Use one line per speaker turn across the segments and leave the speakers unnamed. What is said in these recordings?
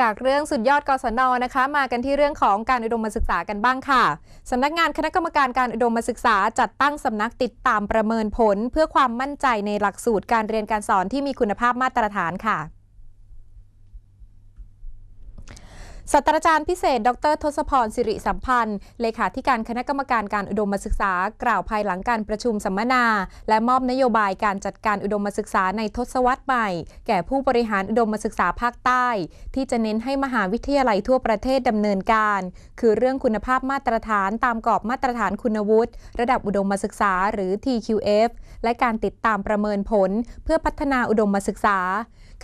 จากเรื่องสุดยอดกศนนะคะ มากันที่เรื่องของการอุดมศึกษากันบ้างค่ะสำนักงานคณะกรรมการการอุดมศึกษาจัดตั้งสำนักติดตามประเมินผล เพื่อความมั่นใจในหลักสูตรการเรียนการสอนที่มีคุณภาพมาตรฐานค่ะ ศาสตราจารย์พิเศษ ดรทศพรสิริสัมพันธ์ เลขาธิการคณะกรรมการการอุดมศึกษา กล่าวภายหลังการประชุมสัมมนา และมอบนโยบายการจัดการอุดมศึกษาในทศวรรษใหม่ แก่ผู้บริหารอุดมศึกษาภาคใต้ ที่จะเน้นให้มหาวิทยาลัยทั่วประเทศดำเนินการ คือเรื่องคุณภาพมาตรฐานตามกรอบมาตรฐานคุณวุฒิระดับอุดมศึกษาหรือ TQF และการติดตามประเมินผล เพื่อพัฒนาอุดมศึกษา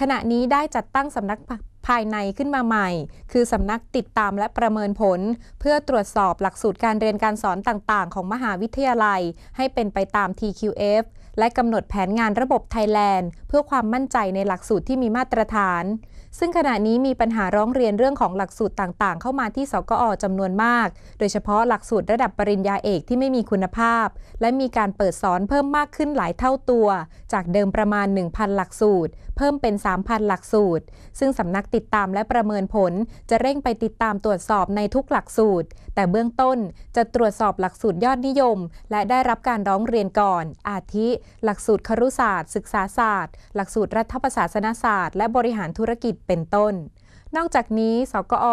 ขณะนี้ได้จัดตั้งสำนัก ภายในขึ้นมาใหม่ คือสำนักติดตามและประเมินผล เพื่อตรวจสอบหลักสูตรการเรียนการสอนต่างๆ ของมหาวิทยาลัย ให้เป็นไปตาม TQF และกำหนดแผนงานระบบไทยแลนด์ เพื่อความมั่นใจในหลักสูตรที่มีมาตรฐาน ซึ่งขณะนี้มีปัญหาร้องเรียนเรื่องของหลักสูตรต่างๆ เข้ามาที่สกอจำนวนมาก โดยเฉพาะหลักสูตรระดับปริญญาเอกที่ไม่มีคุณภาพ และมีการเปิดสอนเพิ่มมากขึ้นหลายเท่าตัว จากเดิมประมาณ 1,000 หลักสูตร เพิ่มเป็น 3,000 หลักสูตร ซึ่งสำนักติดตามและประเมินผล จะเร่งไปติดตามตรวจสอบในทุกหลักสูตร แต่เบื้องต้นจะตรวจสอบหลักสูตรยอดนิยม และได้รับการร้องเรียนก่อน อาทิ หลักสูตรครุศาสตร์ ศึกษาศาสตร์ หลักสูตรรัฐประศาสนศาสตร์ และบริหารธุรกิจเป็นต้นนอกจากนี้ สกอ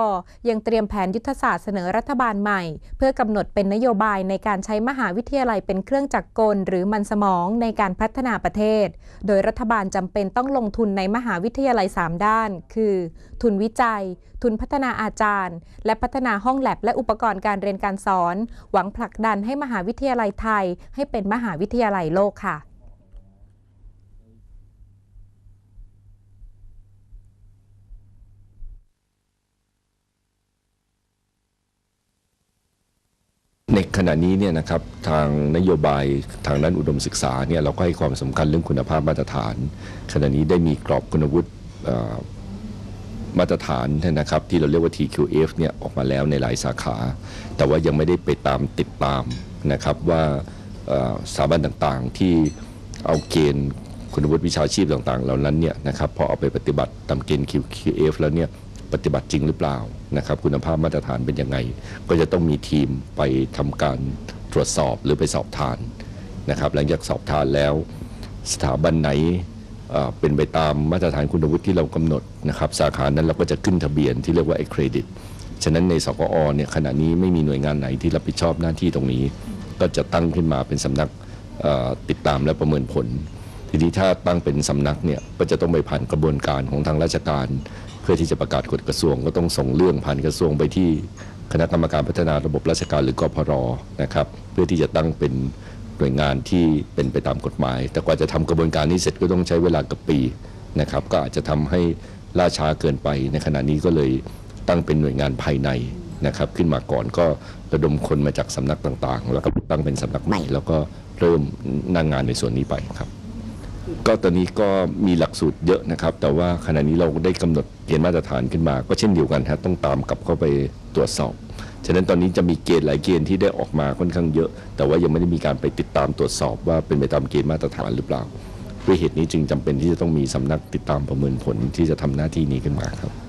ยังเตรียมแผนยุทธศาสตร์เสนอรัฐบาลใหม่ เพื่อกำหนดเป็นนโยบายในการใช้มหาวิทยาลัยเป็นเครื่องจักรกล หรือมันสมองในการพัฒนาประเทศ โดยรัฐบาลจำเป็นต้องลงทุนในมหาวิทยาลัย 3 ด้าน คือ ทุนวิจัย ทุนพัฒนาอาจารย์ และพัฒนาห้องแลบและอุปกรณ์การเรียนการสอน หวังผลักดันให้มหาวิทยาลัยไทย ให้เป็นมหาวิทยาลัยโลกค่ะ
ขณะนี้เนี่ยนะครับทางนโยบายทางด้านอุดมศึกษาเนี่ยเราก็ให้ความสำคัญเรื่องคุณภาพมาตรฐาน ขณะนี้ได้มีกรอบคุณวุฒิมาตรฐานนะครับที่เราเรียกว่า TQF เนี่ยออกมาแล้วในหลายสาขา แต่ว่ายังไม่ได้ไปตามติดตามนะครับว่าสถาบันต่างๆที่เอาเกณฑ์คุณวุฒิวิชาชีพต่างๆ เหล่านั้นเนี่ยนะครับพอเอาไปปฏิบัติตามเกณฑ์ QF แล้วเนี่ย ปฏิบัติจริงหรือเปล่านะครับ คุณภาพมาตรฐานเป็นยังไง ก็จะต้องมีทีมไปทำการตรวจสอบหรือไปสอบทานนะครับ หลังจากสอบทานแล้ว สถาบันไหนเป็นไปตามมาตรฐานคุณวุฒิที่เรากำหนดนะครับ สาขานั้นเราก็จะขึ้นทะเบียนที่เรียกว่า accredit ฉะนั้นในสกอเนี่ยขณะนี้ไม่มีหน่วยงานไหนที่รับผิดชอบหน้าที่ตรงนี้ ก็จะตั้งขึ้นมาเป็นสำนักติดตามและประเมินผล ทีนี้ถ้าตั้งเป็นสำนักเนี่ยก็จะต้องไปผ่านกระบวนการของทางราชการ เพื่อที่จะประกาศกฎกระทรวง ก็ต้องส่งเรื่องผ่านกระทรวงไปที่คณะกรรมการพัฒนาระบบราชการหรือกพรนะครับ เพื่อที่จะตั้งเป็นหน่วยงานที่เป็นไปตามกฎหมาย แต่กว่าจะทำกระบวนการนี้เสร็จก็ต้องใช้เวลาเกับปีนะครับ ก็อาจจะทำให้ล่าช้าเกินไปในขณะนี้ก็เลยตั้งเป็นหน่วยงานภายในนะครับ ขึ้นมาก่อนก็ระดมคนมาจากสำนักต่างๆ แล้วก็ตั้งเป็นสำนักใหม่ แล้วก็เริ่มนั่งงานในส่วนนี้ไปครับ ก็ตอนนี้ก็มีหลักสูตรเยอะนะครับ แต่ว่าขณะนี้เราได้กำหนดเกณฑ์มาตรฐานขึ้นมา ก็เช่นเดียวกันฮะต้องตามกลับเข้าไปตรวจสอบ ฉะนั้นตอนนี้จะมีเกณฑ์หลายเกณฑ์ที่ได้ออกมาค่อนข้างเยอะ แต่ว่ายังไม่ได้มีการไปติดตามตรวจสอบว่าเป็นไปตามเกณฑ์มาตรฐานหรือเปล่าด้วยเหตุนี้จึงจำเป็นที่จะต้องมีสำนักติดตามประเมินผลที่จะทำหน้าที่นี้ขึ้นมาครับ